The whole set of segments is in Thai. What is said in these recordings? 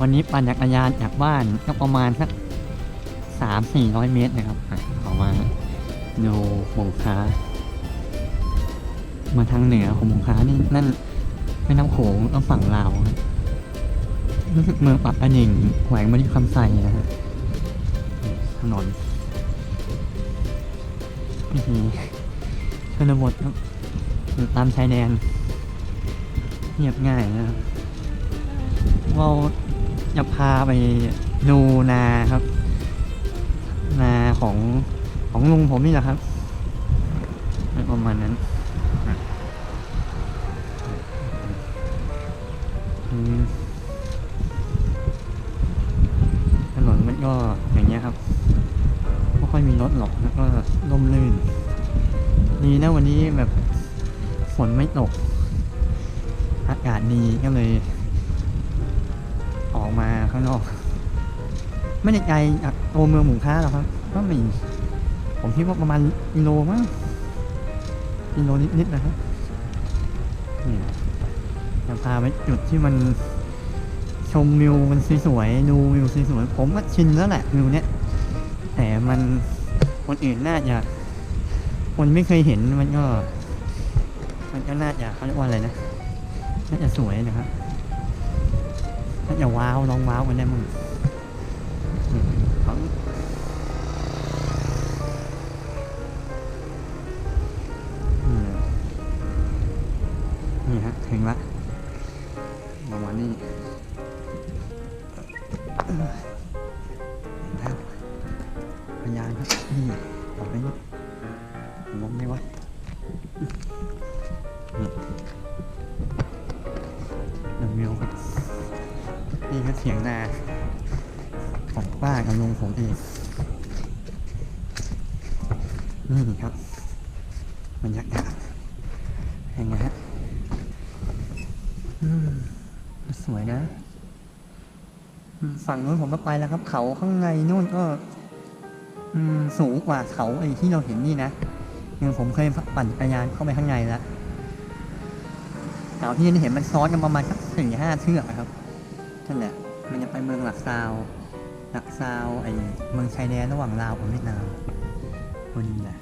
วันนี้ปั่นจักรยานจากบ้านก็ประมาณสักสามสี่ร้อยเมตรนะครับออกมาดูหงค้า มาทางเหนือของหงค้านี่นั่นแม่น้ำโขงต้องฝั่งลาวรู้สึกเมืองปักอันหญิงแขวงมณีคำไซนะฮะถนนชนบทครับตามชายแดนเงียบง่ายนะครับเรา จะพาไปดูนาครับ นาของของลุงผมนี่แหละครับประมาณนั้นถนนมันก็อย่างเงี้ยครับไม่ค่อยมีรถหรอกแล้วก็ร่มรื่นดีนะวันนี้แบบฝนไม่ตก อากาศดีก็เลย มาข้างนอก ไม่ได้ไกลจากตัวเมืองหมู่ค้าหรอกครับก็มีผมคิดว่าประมาณกิโลมั้งกิโลนิดๆนะครับนี่จะพาไปจุดที่มันชมวิวมันสวยๆดูวิวสวยๆผมก็ชินแล้วแหละวิวเนี้ยแต่มันคนอื่นน่าจะคนไม่เคยเห็นมันก็ มันก็น่าจะเขาเรียกว่าอะไรนะน่าจะสวยนะครับ อย่าว้าวน้องว้าวกันได้มึงเขา ฝั่งนู้นผมก็ไปแล้วครับ เขาข้างในนู่นก็ อืมสูงกว่าเขาไอ้ที่เราเห็นนี่นะยังผมเคยปั่นจักรยานเข้าไปข้างในแล้วเขาที่นี่เห็นมันซ้อนกันประมาณสักสี่ห้าเชือกอครับนั่นแหละมันจะไปเมืองหลักซาวหลักซาวไอเมืองชายแดนระหว่างลาวกับเวียดนามคนนี้แหละ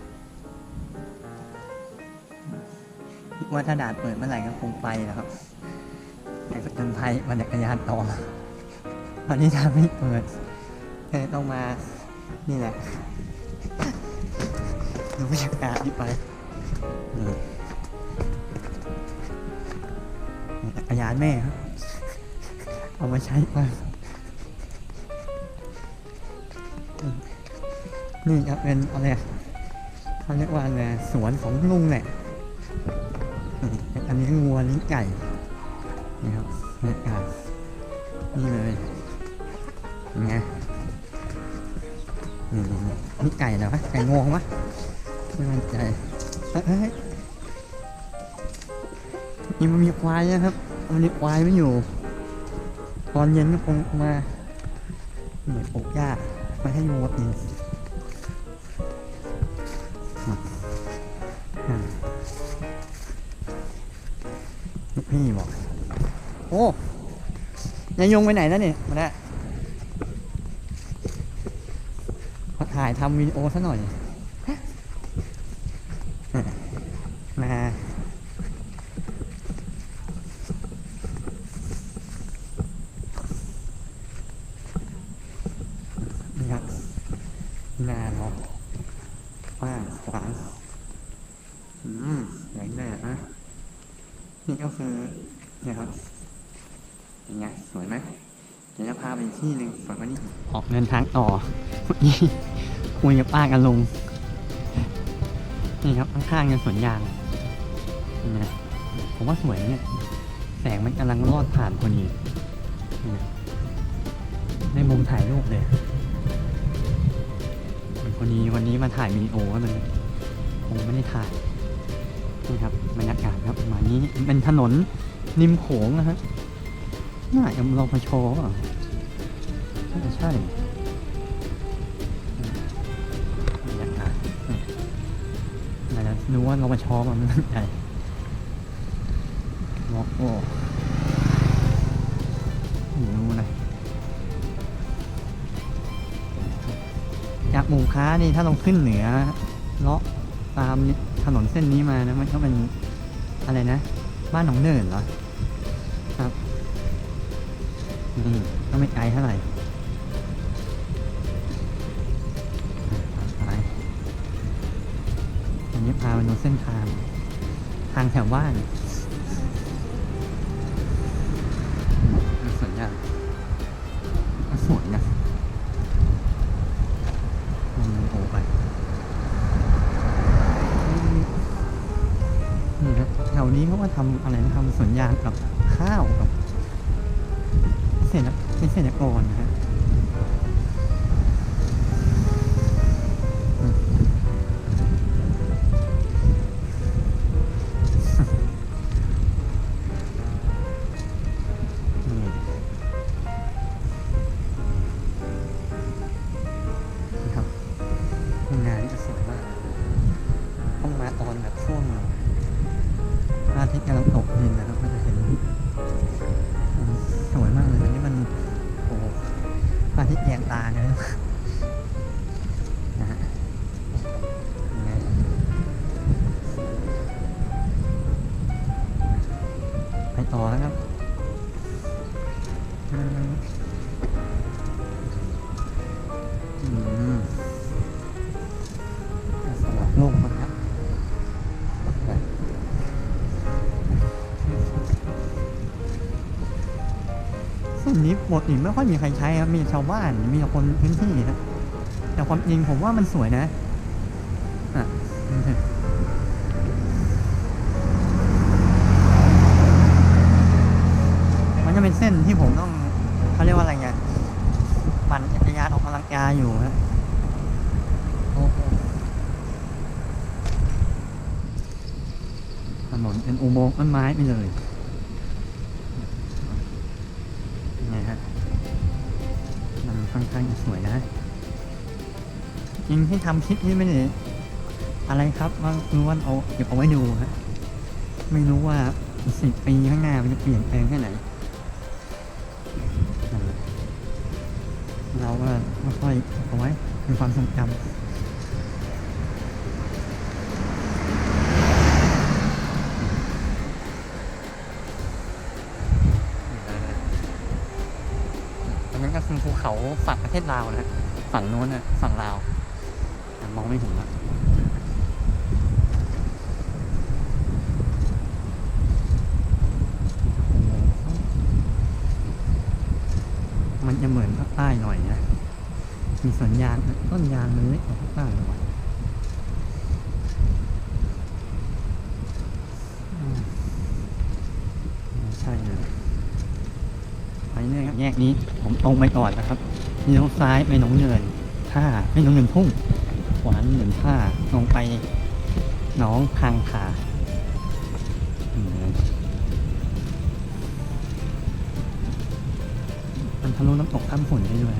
ว่าถ้าด่านเปิดเมื่อไหร่ก็คงไปนะครับแต่ผจญภัยบรรยากาศต่อ ตอนนี้ทางไม่เปิดเลยต้องมา นี่แหละดูบรรยากาศที่ไปนี่จักรยานแม่ครับ เอามาใช้บ้างนี่ครับเป็นอะไรเขาเรียกว่าอะไรสวนของลุงแหละนี่อันนี้งัวนี้ไก่นี่ครับนี่เลย ไงนี่นี่นี่ไก่เหรอวะไก่งวงวะไม่มั่นใจเฮ้ยนี่มันมีควายนะครับมันมีควายไม่อยู่ ตอนเย็นก็คงมาเหมือนปลูกหญ้ามาให้วัวกินอืมอ่าลูกพี่บอก โอ้ยายยงไปไหนแล้วเนี่ยมาแล้วขอ ถ่ายทำวิดีโอซะหน่อยมา นี่ครับหน้าเรากว้างขวางอืมใหญ่แน่นะ นี่ก็คือเนี่ยครับเป็นไงสวยไหมเดี๋ยวจะพาไปอีกที่หนึ่งฝั่งวันนี้ ออกเดินทางต่อเมื่อกี้คุ ยกับป้ากันลง นี่ครับข้างๆเป็นสวนยางนไหมผมว่าสวยเนี่ย แสงมันกำลังรอดผ่านพอดีนี่ในมุมถ่ายรูปเลยวันนี้วันนี้มาถ่ายวิดีโอก็เลยคงไม่ได้ถ่ายนี่ครับบรรยากาศครับมานี้เป็นถนนริมโขงนะฮะน่าจะรอพชอะใช่ นึกว่านกมันชอบมันไม่ใช่นโอ้อยู่นูนะจากหมู่ค้านี่ถ้าเราขึ้นเหนือเลาะตามถนนเส้นนี้มานะมันก็เป็นอะไรนะ บ้านหนองเนินเหรอ ครับ อืมก็ไม่ไกลเท่าไหร่ พามาดูเส้นทาง ทางแถวบ้านดูสวนยางก็สวยนะอืมโอ้ไปนี่ครับแถวนี้เขาว่าทำอะไรนะทำสวนยางกับข้าวกับเศษเป็นเศษกรนะฮะ เส้นนี้ปกติไม่ค่อยมีใครใช้ครับ มีชาวบ้าน มีคนพื้นที่นะ แต่ความจริงผมว่ามันสวยนะอะมันจะเป็นเส้นที่ผมต้องเขาเรียกว่าอะไรไงปั่นจักรยานออกกำลังกายอยู่ฮะโอ้โหถนนเป็นอุโมงค์ต้นไม้ไปเลย ริงที่ทำคลิปนี้ไม่ได้อะไรครับว่าล้วนเอาเก็บเอาไว้ดูฮะไม่รู้ว่าสิบปีข้างหน้ามันจะเปลี่ยนแปลงแค่ไหน เราก็ไม่ค่อยเอาไว้เป็นความทรงจำอันนั้นก็คือภูเขาฝั่งประเทศลาวนะฝั่งโน้นนะฝั่งลาว มองไม่เห็นละมันจะเหมือนภาคใต้หน่อยนะ มีสวนยางนะต้นยางมันเล็กกว่าภาคใต้หน่อยอืมใช่เลยไปเนี่ยครับแยกนี้ผมตรงไปก่อนนะครับเลี้ยวซ้ายไปหนองเนินท่าไม่หนองเนินทุ่ง ขวานเนินท่าลงไปหนองพังคามันทะลุน้ำตกข้ามฝุ่นได้ด้วย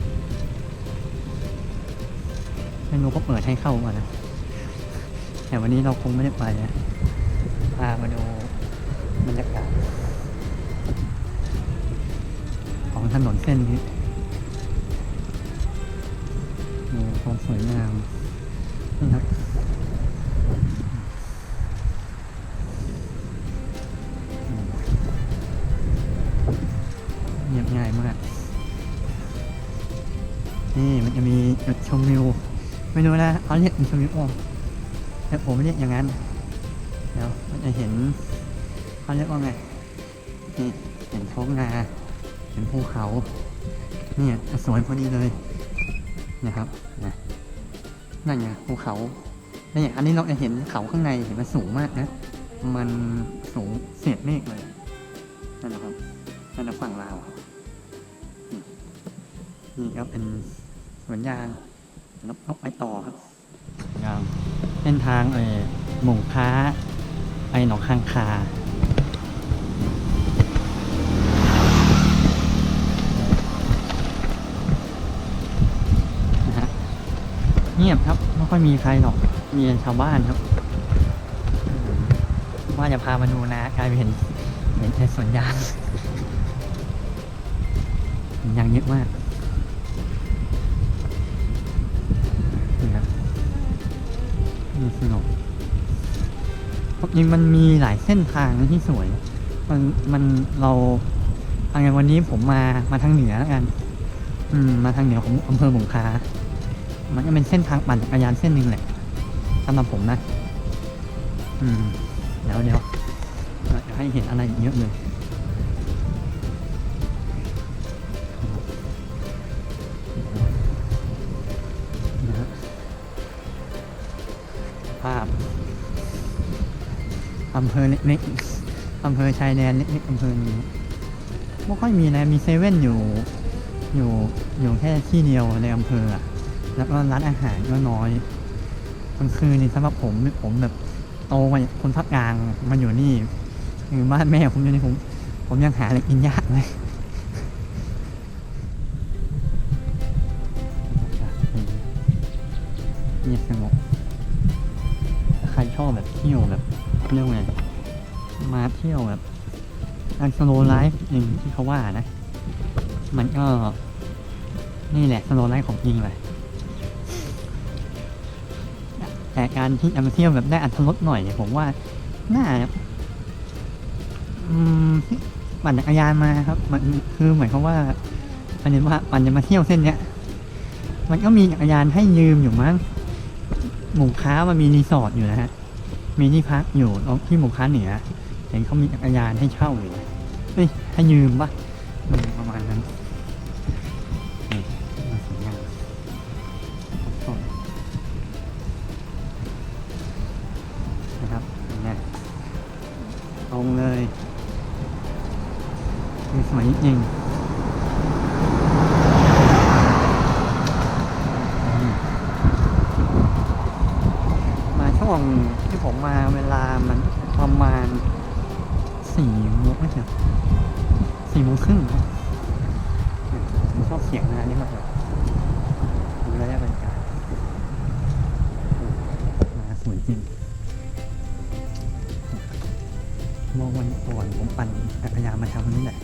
ไม่รู้เขาเปิดให้เข้ามานะ แต่วันนี้เราคงไม่ได้ไปนะพามาดูบรรยากาศของถนนเส้นนี้ดูความสวยงาม นี่ครับเรียบง่ายมาก นี่มันจะมีจุดชมวิว ไม่รู้นะเขาเรียกจุดชมวิวอะแต่ผมเรียกอย่างนั้น เดี๋ยวมันจะเห็นเขาเรียกว่าไง นี่เห็นท้องนา เห็นภูเขา เนี่ยสวยพอดีเลยนะครับนะ นั่นไงภูเขานี่อันนี้เราจะเห็นเขาข้างในเห็นมันสูงมากนะ มันสูงเศษเมฆเลยนั่นนะครับนั่นนะฝั่งลาวนี่นี่ครับเป็นสวนยางแล้วเอาไปต่อครับยางเส้นทางเออหมู่ค้าไปหนองคางคา งียบครับ ไม่ค่อยมีใครหรอก มีชาวบ้านครับ ว่าจะพามาดูนะกลายไปเห็นเห็นแต่สวนยางยางเยอะมากอืมสนุกจริงมันมีหลายเส้นทางที่สวย มันมันเราอาไงวันนี้ผมมามาทางเหนือแล้วกัน อืม มาทางเหนือของอำเภอหมงคา มันก็เป็นเส้นทางปั่นจักรยานเส้นหนึ่งแหละสำหรับผมนะ อืมเดี๋ยวเดี๋ยวจะให้เห็นอะไรเยอะเลยนะภาพอำเภอเล็กๆอำเภอชายแดนเล็กๆอำเภอนี้ไม่ค่อยมีนะมีเซเว่นอยู่ อยู่อยู่แค่ที่เดียวในอำเภออะ แล้วก็ร้านอาหารก็น้อยกลางคืนนี่สำหรับผมผมแบบโตมาคนภาคกลางมาอยู่นี่คือบ้านแม่ผมอยู่นี่ผมผมยังหาอะไรกินยากเลยเงียบสงบใครชอบแบบเที่ยวแบบเรียกว่าไงมาเที่ยวแบบการสโลไลฟ์จริงที่เขาว่านะ มันก็ นี่แหละสโลไลฟ์ของจริงเลย แต่การที่จะมาเที่ยวแบบได้อัตรสหน่อยเนี่ยผมว่า น่า อืมปั่นจักรยานมาครับ มันคือหมายความว่าอันนี้ว่าปั่นจะมาเที่ยวเส้นเนี้ย มันก็มีจักรยานให้ยืมอยู่มั้งหมู่ค้ามันมีรีสอร์ทอยู่นะฮะ มีที่พักอยู่ที่หมู่ค้าเหนือเห็นเขามีจักรยานให้เช่าอยู่เฮ้ยให้ยืมปะ ช่วงที่ผมมาเวลามันประมาณสี่โมงไม่ใช่สี่โมงครึ่งผมชอบเสียงงานนี้มากเลยดูระยะบรรยากาศมาสวยจริงมื่อวันก่อนผมปั่นจักรยานมาทางนี้แหละ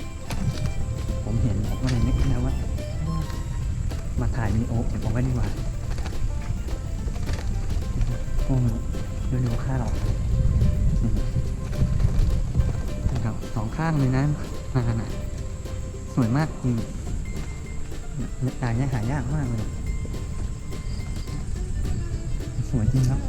ผมเห็นผมก็เลยนึกนะว่า มาถ่ายวีดีโอเก็บเอาไว้ดีกว่า พวกมันดูดูข้าวอืมนะครับสองข้างเลยนะมาขนาดสวยมากจริงอย่างนี้ยหายากมากเลย สวยจริงครับ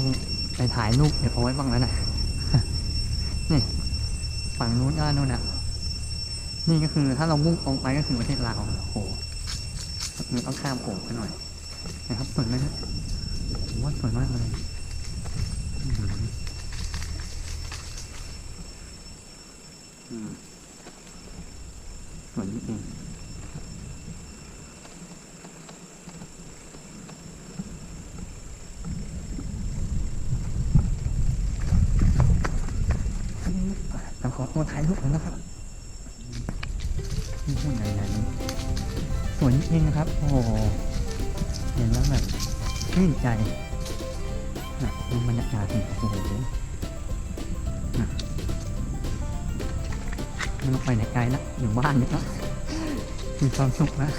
ต้องไปถ่ายรูปเดี๋ยวเอาไว้บ้างแล้วนะนี่ฝั่งนู้นก็นู่นน่ะ นี่ก็คือถ้าเรามุ่งตรงไปก็คือประเทศลาวโอ้โหมันต้องข้ามโขงไปหน่อยนะครับสวยไหมครับผมว่าสวยมากเลยอืมสวยจริงๆเราข อตัวถ่ายรูปแล้วนะครับนี่พูดใหญ่ๆนี้สวยจริงนะครับ โอ้โหเห็นแล้วแบบชื่นใจนะดูบรรยากาศนี่โอ้โหนะไม่ต้องไปไหนไกลละอยู่บ้านนี่ละมีความสุขนะ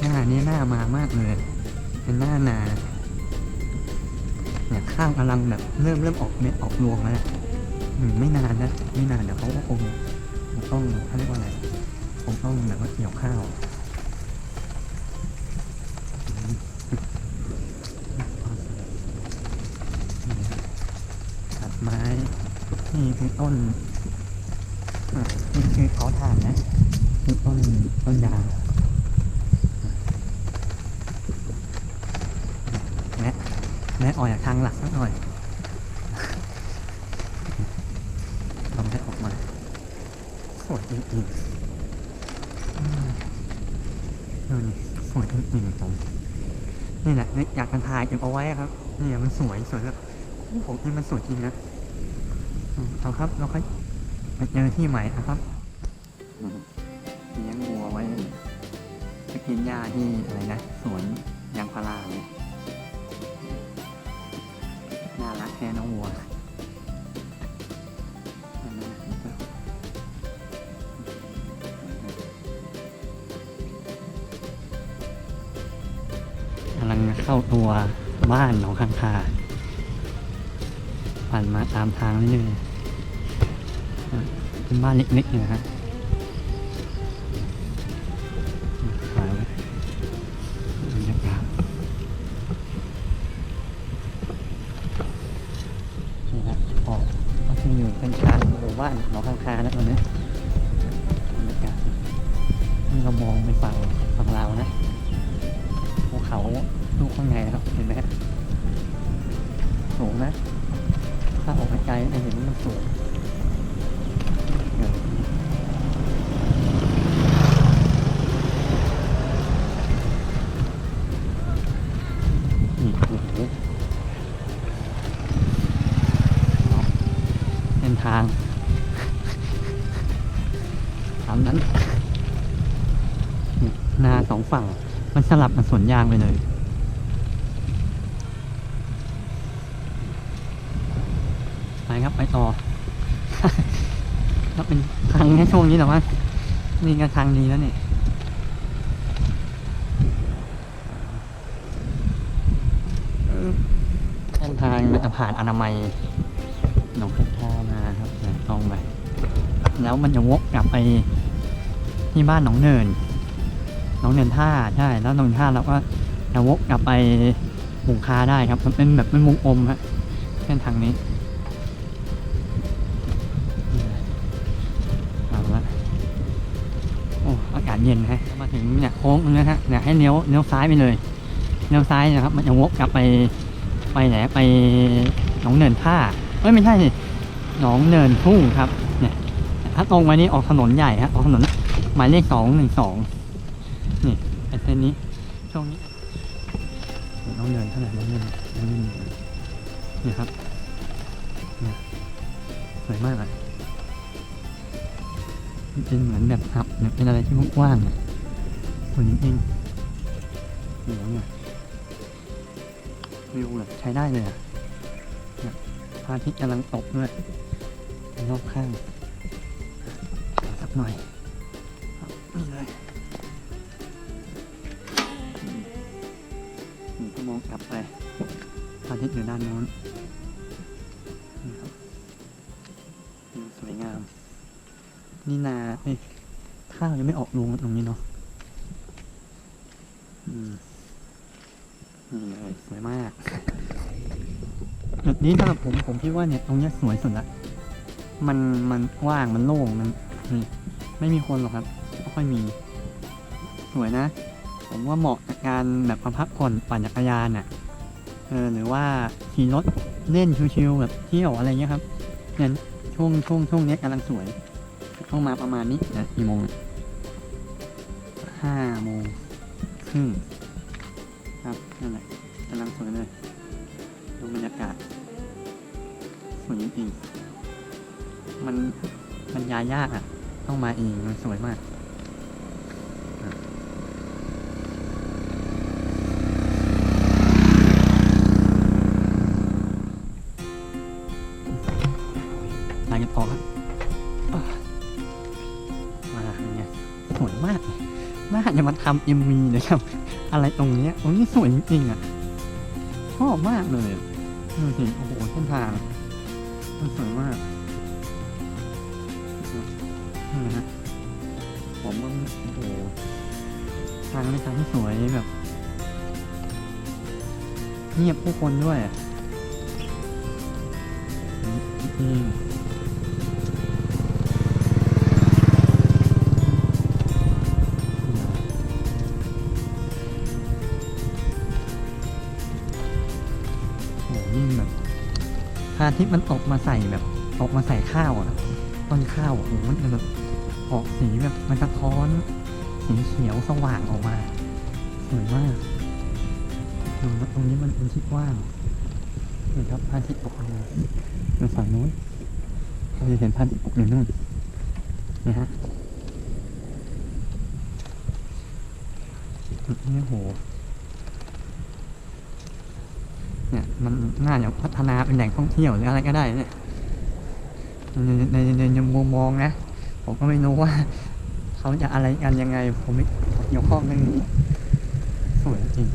หน้านี้หน้ามามากเลย เป็นหน้านา ข้าวกำลังแบบเริ่มเริ่มออกเม็ดออกรวงแล้วนะไม่นานนะไม่นานเดี๋ยวเขาก็คงต้องเขาเรียกว่าอะไรคงต้องแบบว่าเกี่ยวข้าวตัดไม้นี่คือต้นอะนี่คือเขาถ่านนะคือต้นต้นยาง แม่ออกจากทางหลักสักหน่อยลองให้ออกมาสวยจริงๆอืมดูนี่สวยจริงๆผมนี่แหละอยากกันถ่ายเก็บเอาไว้ครับนี่มันสวยสวยแบบผมนี่มันสวยจริงนะเอาครับเราค่อยไปเจอที่ใหม่นะครับเลี้ยงวัวไว้ไปกินหญ้าที่อะไรนะสวนยางพาราเนี่ย ลังเข้าตัวบ้านหนองคังคาผ่านมาตามทางเรื่อยๆอะเป็นบ้านเล็กๆนะฮะ เส้นทางตามนั้น นาสองฝั่ง มันสลับกับสวนยางไปเลยไปครับไปต่อก็เป็นทางแค่ช่วงนี้แต่ว่านี่ก็ทางดีแล้วเนี่ยเส้นทางมันจะผ่านอนามัยหนองคันคามาครับตรงไปแล้วมันจะวกกลับไปที่บ้านหนองเนินหนองเนินท่าใช่ แล้วหนองเนินท่าเราก็จะวกกลับไปบุงคาได้ครับมันเป็นแบบเป็นมุงอมฮะเส้นทางนี้เอาละโอ้อากาศเย็นฮะมาถึงเนี่ยโค้งตรงนี้ฮะเนี่ยให้เลี้ยวเลี้ยวซ้ายไปเลยเลี้ยวซ้ายนะครับ มันจะวกกลับไป ไปไหนไปหนองเนินท่าเอ้ยไม่ใช่สิหนองเนินทุ่งครับเนี่ยถ้าตรงมานี่ออกถนนใหญ่ฮะออกถนนหมายเลขสองหนึ่งสองนี่ไอ้เส้นนี้ช่วงนี้น้องเนินเท่าไหร่น้องเนินน้องเนินนี่ครับเนี่ยสวยมากเลยมันเป็นเหมือนแบบครับเนี่ยเป็นอะไรที่กว้างๆเนี่ยสวยจริงๆนี่เนี่ย วิวแบบใช้ได้เลยอะพระอาทิตย์กำลังตกด้วยรอบข้างสักหน่อยนี่เลยนี่ก็มองกลับไปพระอาทิตย์อยู่ด้านโน้นนี่ครับสวยงาม นี่นาเอ้ข้าวยังไม่ออกรูตรงนี้เนาะอืมนี่เลยสวยมาก จุด นี้สำหรับผมผมคิดว่าเนี่ยตรงเนี้ยสวยสุดละมันมันว่างมันโล่งมันนี่ไม่มีคนหรอกครับไม่ค่อยมี สวยนะ ผมว่าเหมาะกับการแบบมาพักผ่อนปั่นจักรยานอะเออหรือว่าขี่รถเล่นชิวๆแบบเที่ยวอะไรเงี้ยครับเนี่ยช่วงช่วงช่วงเนี้ยกำลังสวยต้องมาประมาณนี้นะกี่โมงห้าโมงครึ่งครับนั่นแหละกำลังสวยเลยดูบรรยากาศ สวยจริงๆมันบรรยายยากอะ ต้องมาเองมันสวยมากอะไปกันต่อครับอะมาเนี่ยสวยมากเลยน่าจะมาทำเอ็มวีเลยครับ อะไรตรงเนี้ยตรงนี้สวยจริงๆอะชอบมากเลยโอ้โหเส้นทาง สวยมากนี่นะฮะผมว่าโอ้โหทางนี้ทางที่สวยแบบเงียบผู้คนด้วยอะ ริงระอาทิตย์มันตกมาใส่แบบตกมาใส่ข้าวอะต้นข้าวอะโอ้โหมันแบบออกสีแบบมันสะท้อน สีเขียวสว่างออกมาสวยมากดูนะตรงนี้มันเป็นที่กว้างนี่ครับพระอาทิตย์ตกอยู่อยู่ฝั่งนู้นเราจะเห็นพระอาทิตย์ตกอยู่นู่นนะฮะจุดนี้โห เนี่ยมันน่าจะพัฒนาเป็นแหล่งท่องเที่ยวหรืออะไรก็ได้เนี่ยในในในในมุมมองนะ ผมก็ไม่รู้ว่าเขาจะอะไรกันยังไง ผมไม่เกี่ยวข้องเรื่องนี้สวยจริง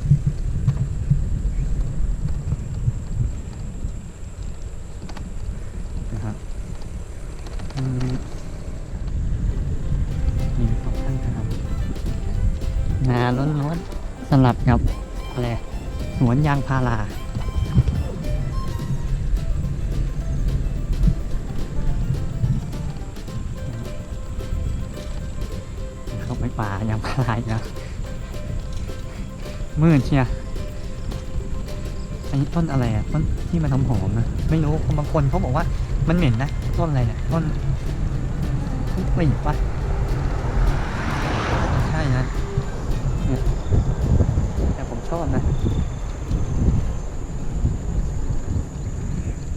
นะครับอืมนี่สองข้างทางนาล้วนๆสลับกับอะไรสวนยางพาราเข้า ไปป่ายังพาราอีกนะมืดเชียอันนี้ต้นอะไรอะต้นที่มันหอมๆนะไม่รู้บางคนเขาบอกว่ามันเหม็นนะต้นอะไรเนี่ยต้นต้นกลีบปะใช่นะเนี่ยแต่ผมชอบนะ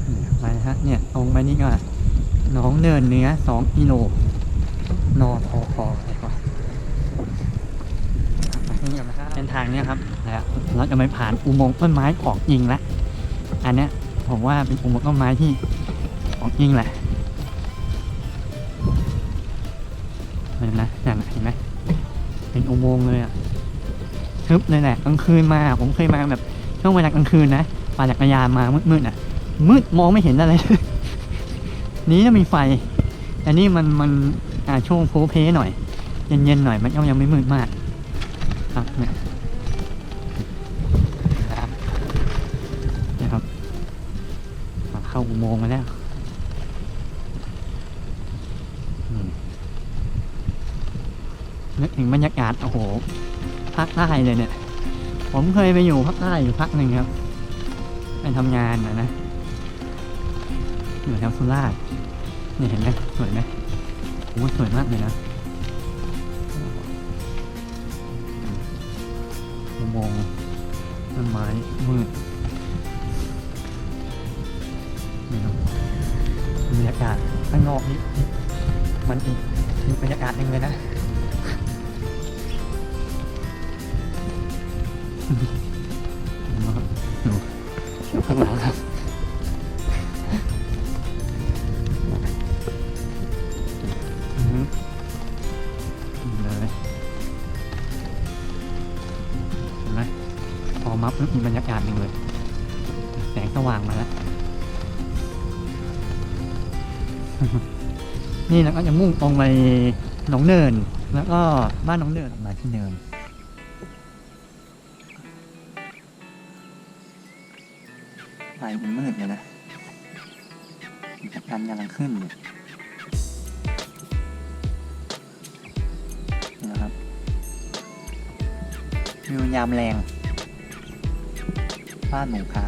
นี่ไปนะฮะเนี่ยตรงไปนี่ก็น้องเนินเนื้อสองกิโล นอทอพออะไรก่อนเป็นทางเนี้ยครับนะเรา จะไปผ่านอุโมงค์ต้นไม้ของจริงละ อันเนี้ยผมว่าเป็นอุโมงค์ต้นไม้ที่ของจริงแหละเห็นนะอย่างเห็นไหมเป็นอุโมงค์เลยอะทึบเลยแหละกลางคืนมาผมเคยมาแบบช่วงเวลากลางคืนนะปั่นจักรยานมามืดๆอะ มืดมองไม่เห็นอะไรนี้จะมีไฟอันนี้มันมันช่วงโพเพหน่อย เย็นๆหน่อยมันก็ยังไม่มืดมากครับเนี่ย โมงแล้วนึกถึงบรรยากาศโอ้โหภาคใต้เลยเนี่ย ผมเคยไปอยู่ภาคใต้อยู่พักหนึ่งครับไปทำงานนะนะอยู่แถวสุราษฎร์นี่เห็นไหมสวยไหมโอ้สวยมากเลยนะอุโมงต้นไม้มืดากาศข้างนอกนี้มันอีกอีกบรรยากาศหนึ่งเลยนะ นี่แล้วก็จะมุ่งตรงไปหนองเนิน แล้วก็บ้านหนองเนินมาที่เนินไฟมันมืดเลยนะจากการกำลังขึ้นเนี่ยนี่นะครับวิวยามแรงบ้านหมูคา